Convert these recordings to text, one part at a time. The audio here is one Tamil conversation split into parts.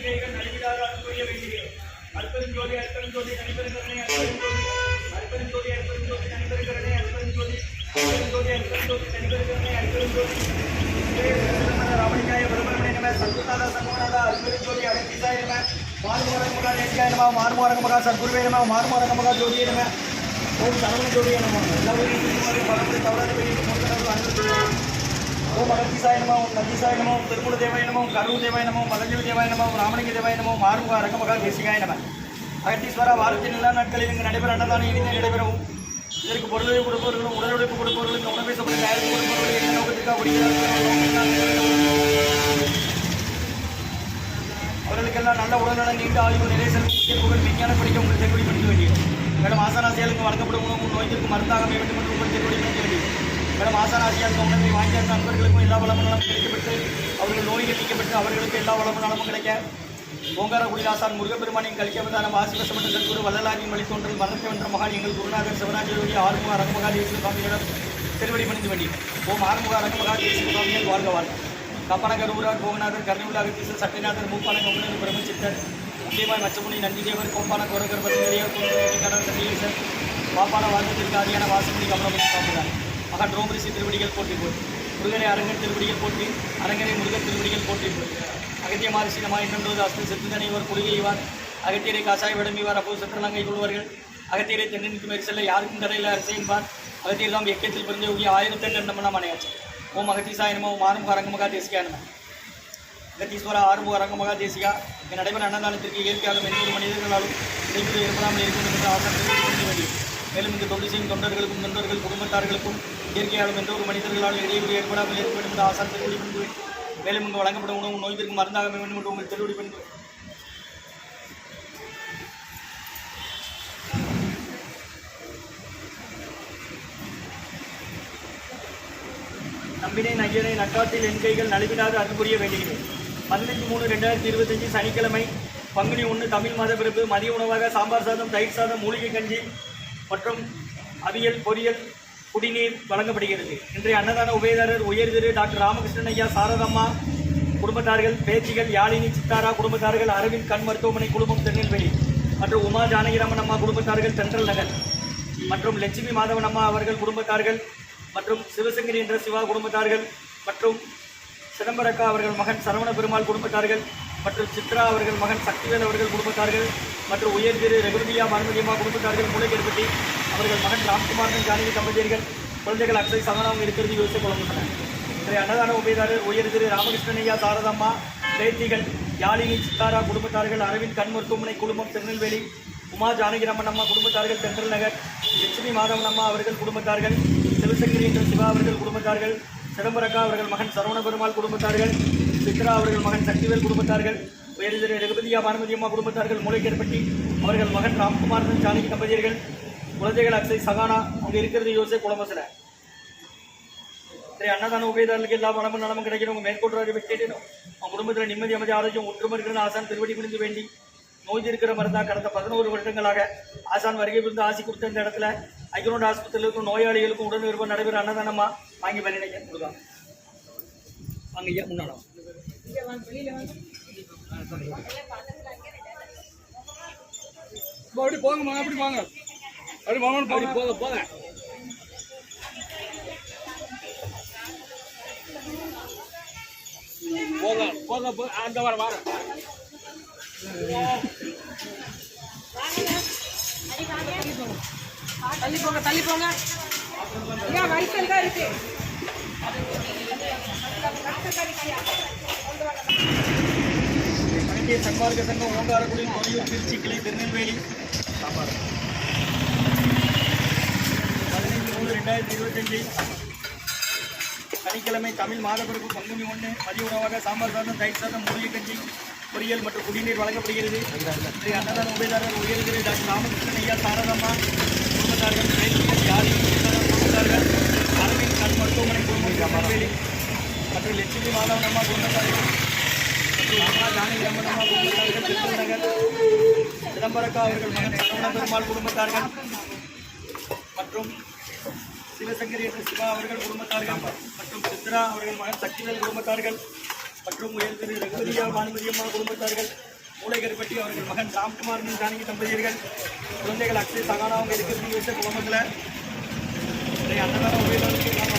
ಕೈಗೆ ನಡುವಿದಾಗ ಅಲ್ಪರಿಯ ವೇದಿಕೆ ಅಲ್ಪರಿ ಜ್ಯೋತಿ ಅಲ್ಪರಿ ಜ್ಯೋತಿ ಕಣಿಪರಿಕರಣೆ ಅಲ್ಪರಿ ಜ್ಯೋತಿ ಅಲ್ಪರಿ ಜ್ಯೋತಿ ಕಣಿಪರಿಕರಣೆ ಅಲ್ಪರಿ ಜ್ಯೋತಿ ಅಲ್ಪರಿ ಜ್ಯೋತಿ ಅಲ್ಪರಿ ಜ್ಯೋತಿ ಕಣಿಪರಿಕರಣೆ ಅಲ್ಪರಿ ಜ್ಯೋತಿ ರಾಮಣಿಕಾಯ ಬ್ರಹ್ಮಣೆ ನಮ ಸದ್ಗುತಾದ ಸಂಗಮನಾದ ಅಲ್ಪರಿ ಜ್ಯೋತಿ ಅಗತ್ಯಸಾಯ ನಮ ಮಾರುಮೋರಂಗಮಗ ನೇತ್ಯಾಯ ನಮ ಮಾರುಮೋರಂಗಮಗ ಸದ್ಗುರುವೇ ನಮ ಮಾರುಮೋರಂಗಮಗ ಜ್ಯೋತಿಯೇ ನಮ ಓಂ ಸರವಣ ಜ್ಯೋತಿಯೇ ನಮ ಎಲ್ಲರೂ ಪರಮತೆ ತವರಾದ ಬೇಡಿ ಮೂರ್ತನಾದ ಅನ್ವಯ திருமூல தேவாய நம ஓம் கருவு தேவாய நம ஓம் மலஞ்சவி தேவாய நம ஓம் ராமலிங்க தேவாய நம. ரங்கமகா தேசிகாய நம அகத்தீஸ்வரா வாரத்தின் எல்லா நாட்களில் இங்கு நடைபெற அன்னதானம் இனிதே நடைபெறவும். இதற்கு பொருளுதவி கொடுப்பவர்களும் உடல் உழைப்பு கொடுப்பவர்களும் இந்த உணவை தயாரிப்பு தயாரித்து கொடுப்பவர்கள் என்ன நோக்கத்துக்காக குடிக்கிறார்கள் அவர்களுக்கெல்லாம் நல்ல உடல்நலம் நீண்ட ஆய்வு நிலை செல்வம் புகழ் விஞ்ஞான படிக்க உங்களுக்கு செல்வடி படிக்க வேண்டியது மேடம் ஆசனாசியாளுக்கு வழங்கப்படும் உணவு நோய்க்கு மருந்தாக வேண்டும் என்று உங்களுக்கு செல்வடி மேடம் ஆசனாசியாளுக்கு உணவை வாங்கிய நண்பர்களுக்கும் எல்லா வளமும் நலம் கிடைக்கப்பட்டு அவர்கள் நோய்கள் நீக்கப்பட்டு அவர்களுக்கு எல்லா வளமும் நலமும் கிடைக்க. ஓங்கார குடிலாசான் முருகப்பெருமானின் கலிக்கவதான வாசிவசமன்ற சத்குரு வள்ளலாரின் வழித்தோன்றல் மரணத்தை வென்ற மகான் எங்கள் குருநாதர் சிவராஜயோகி ஆறுமுக அரங்கமகா தேசிய சுவாமிகளிடம் திருவடி பணிந்து வேண்டி. ஓம் ஆறுமுக அரங்கமகா சுவாமிகள் வாழ்க வாழ்க கப்பனகர் ஊரார் கோகநாதர் கர்ணிவுல அகத்தீசர் சட்டிநாதர் மூப்பான கவுனர் பிரம்மசித்தர் முக்கியமாய் மச்சமுனி நந்திதேவர் கோப்பான கோரகர் பதினேழியார் கோவிந்தர் சண்டிகேசர் பாப்பான வாசத்திற்கு ஆதியான வாசமுனி கமலமணி சுவாமிதான். மகன் ரோமரிசி திருவடிகள் போற்றி போற்றி. முருகனை அரங்கன் திருவடிகள் போற்றி அரங்கனை முருகர் திருவடிகள் போற்றி போற்றி. அகத்திய மாரிசி இன்னொன்று என்னென்றது? அஸ்து செத்துதனைவர் குறுகைவார் அகத்தியரை காசாய் விடம்பிவார் அப்போது சத்திரலங்கை கொள்வார்கள் அகத்தியரை தென்னிற்கு மேறி செல்ல யாருக்கும் தரையில் அரசையும்பார் அகத்தியர் தாம் எக்கத்தில் பிறந்த யோகி ஆயிரத்தி எண்ணம் மனையாச்சு ஓம் அகத்தீசாய நம ஓம் ஆறுமுக அரங்கமகா தேசிகா நம அகத்தீஸ்வரா ஆறுமுக அரங்கமகா தேசிகா. என் நடைபெற அன்னதானத்திற்கு இயற்கையாலும் எண்ணூறு மனிதர்களாலும் இடைவெளி ஏற்படாமல் இருக்கும் என்ற ஆசனத்தை மேலும் இந்த தொண்டு செய்யும் தொண்டர்களுக்கும் தொண்டர்கள் குடும்பத்தார்களுக்கும் இயற்கையாலும் எந்த ஒரு மனிதர்களால் இடையூறு ஏற்படாமல் இருக்க வேண்டும் என்ற ஆசனத்தை கூடி மேலும் இங்கு வழங்கப்படும் உணவு நோய்த்திற்கு மருந்தாக வேண்டும் என்று உங்கள் திருவடி நம்பினை நையனை நட்டாற்றில் என் கைகள் நழுவினாது அருள் புரிய வேண்டுகிறேன். பதினஞ்சு மூணு ரெண்டாயிரத்தி இருபத்தஞ்சு சனிக்கிழமை பங்குனி ஒன்று தமிழ் மாத பிறப்பு மதிய உணவாக சாம்பார் சாதம் தயிர் சாதம் மூலிகை கஞ்சி மற்றும் அவியல் பொரியல் குடிநீர் வழங்கப்படுகிறது. இன்றைய அன்னதான உபயதாரர் உயர் திரு டாக்டர் ராமகிருஷ்ணன் ஐயா சாரதம்மா குடும்பத்தார்கள் பேச்சிகள் யாழினி சித்தாரா குடும்பத்தார்கள் அரவிந்த் கண் மருத்துவமனை குழுமம் திருநெல்வேலி மற்றும் உமா ஜானகிராமன் அம்மா குடும்பத்தார்கள் தென்றல் நகர் மற்றும் லட்சுமி மாதவன் அம்மா அவர்கள் குடும்பத்தார்கள் மற்றும் சிவசங்கரி என்ற சிவா குடும்பத்தார்கள் மற்றும் சிதம்பரக்கா அவர்கள் மகன் சரவண பெருமாள் குடும்பத்தார்கள் மற்றும் சித்ரா அவர்கள் மகன் சக்திவேல் அவர்கள் குடும்பத்தார்கள் மற்றும் உயர் திரு ரகுபதியா மருமதியம்மா குடும்பத்தார்கள் மூளைக்கேற்பட்டி அவர்கள் மகன் ராம்குமாரின் ஜானகி தம்பதியர்கள் குழந்தைகள் அக்ஷய் சகனாவும் இருக்கிறது யோசிக்க குழம்புகிறார் இன்றைய அன்னதான உபயதாரர் உயர் திரு ராமகிருஷ்ணன் ஐயா சாரதம்மா பேத்திகள் யாழினி சித்தாரா குடும்பத்தார்கள் அரவிந்த் கண் மருத்துவமனை குடும்பம் திருநெல்வேலி உமா ஜானகிராமன் அம்மா குடும்பத்தார்கள் சென்ட்ரல் நகர் லட்சுமி மாதவன் அம்மா அவர்கள் குடும்பத்தார்கள் சிவசங்கரி என்ற சிவா அவர்கள் குடும்பத்தார்கள் சிதம்பரக்கா அவர்கள் மகன் சரவண பெருமாள் குடும்பத்தார்கள் சித்ரா அவர்கள் மகன் சக்திவேல் குடும்பத்தார்கள் உயர்திரு ரகுபதியா பானுமதியம்மா குடும்பத்தார்கள் மூளைக்கேற்பட்டி அவர்கள் மகன் ராம்குமார் ஜானகி தம்பதியர்கள் குழந்தைகள் அக்ஷய் சகானா அங்கே இருக்கிறது யோசே குளமசில சரி அன்னதான உபயதாரர்களுக்கு எல்லா பணமும் நலமும் கிடைக்கணும். உங்கள் மேற்கொண்டு அறிவை கேட்டணும் உங்கள் குடும்பத்தில் நிம்மதி அமைதி ஆரோக்கியம் ஒற்றுமை இருக்கிற ஆசான் திருவடி குனிந்து வேண்டி நோய் இருக்கிற மருந்தா கடந்த பதினோரு வருடங்களாக ஆசான் வருகை புரிந்து ஆசி கொடுத்த இந்த இடத்துல ஐக்கனோட ஆஸ்பத்திரியில் இருக்கும் நோயாளிகளுக்கும் உடன் விருப்பம் நடைபெற அன்னதானமா வாங்கி பண்ணினைக்க கொடுக்கலாம். வாங்க ஐயா முன்னாடம் அப்படி போங்கம்மா அப்படி வாங்க. அப்படி வாங்க அப்படி போக போக போக போக போ அந்த வர வர. தள்ளி போங்க தள்ளி போங்க. ஏன் வயசல் தான் இருக்கு. சன்மார்க்க சங்கம் ஓங்காரக்குடி கொடியூர் திருச்சி கிளை திருநெல்வேலி. சாம்பார் பதினைந்து மூணு ரெண்டாயிரத்தி இருபத்தஞ்சு சனிக்கிழமை தமிழ் மாதப்பிறப்பு பங்குனி ஒன்று மதிய உணவாக சாம்பார் சாதம் தயிர் சாதம் மூலிகை கஞ்சி பொரியல் மற்றும் குடிநீர் வழங்கப்படுகிறது. இன்றைய அன்னதான உபயதாரர் உயர்திரு டாக்டர் ராமகிருஷ்ணன் ஐயா சாரதம்மா குடும்பத்தார்கள் பேசிகள் யாரி குடும்பத்தார்கள் அரவிந்த் கண் மருத்துவமனை குடும்பம் மற்றும் லட்சுமி மாதவன் அம்மா குடும்பத்தார்கள் அம்மா ஜானகி அம்மன் அம்மா குடும்பத்தார்கள் திருநகர் சிதம்பரக்கா அவர்கள் மகன் சரவண பெருமாள் குடும்பத்தார்கள் மற்றும் சிவசங்கரி என்ற சிவா அவர்கள் குடும்பத்தார்கள் மற்றும் சித்ரா அவர்கள் மகன் சக்திவேல் குடும்பத்தார்கள் மற்றும் உயர் திரு ரகுபதியா பானுமதி அம்மா குடும்பத்தார்கள். மூளைகருப்பட்டி அவர்கள் மகன் ராம்குமார் ஜானகி தம்பதியர்கள். குழந்தைகள் அக்ஷய் சகானா அவங்க இருக்கிறது வச்ச குடும்பத்தில்? அன்னதான உபயோகங்களுக்கு நாம்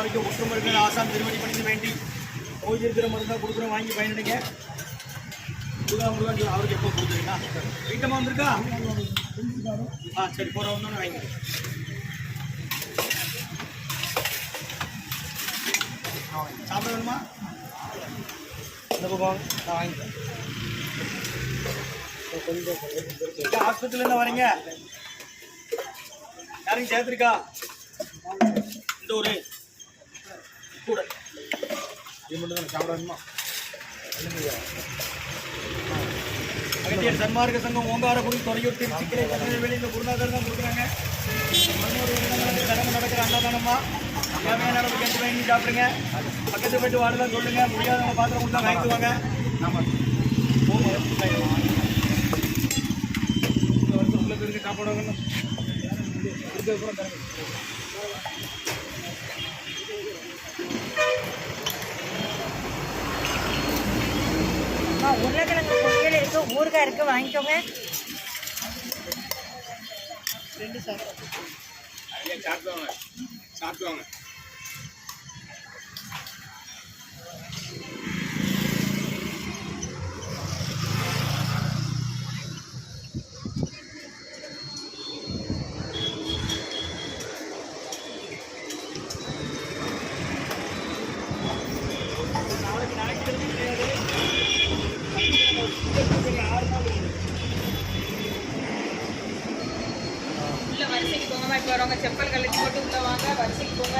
வரைக்கும் ஒற்றுமர்கள் திருவடி பணிந்து வேண்டி நோய் இருக்கிற மருந்தாக கொடுக்குறோம் வாங்கி பயனடைங்க. முருகா அவருக்கு எப்போ கொடுத்துருக்கா வீட்டமாக வந்திருக்கா? ஆ சரி போகிற ஒன்று வாங்கி சாப்பிட வேணுமா? இந்த பக்கம் நான் வாங்கிக்கிறேன் எங்க வரீங்க? யாரையும் சேர்த்துருக்கா? இந்த ஊரு. கூட. இது மட்டும் தான் சாப்பிட வேணுமா? அகத்தியர் சன்மார்க்க சங்கம் ஓங்காரபுரி தொலையூர் திருச்சிக்கிரை திருநெல்வேலி இந்த குருநாதர் தான் கொடுக்குறாங்க. கடமை நடக்கிற அன்னதானமா தேவையான அளவு கேட்டு வாங்கி சாப்பிடுங்க. பக்கத்து போயிட்டு வாடலாம் சொல்லுங்க. முடியாதவங்க பாத்திரம் கொடுத்தா வாங்கிக்குவாங்க ஆமா இந்த வருஷம் சாப்பாடு வாங்கணும் அம்மா உருளைக்கிழங்கு பொரியல் இருக்கு ஊறுகாய் இருக்கு வாங்கிக்கோங்க. ரெண்டு சாப்பிடுவாங்க. சாப்பிடுவாங்க. வரிசைக்கு போங்கம்மா இப்போ வரவங்க செப்பல் கழட்டி போட்டு உள்ள வாங்க. வரிசைக்கு போங்க.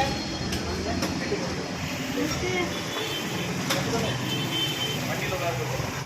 வண்டியில்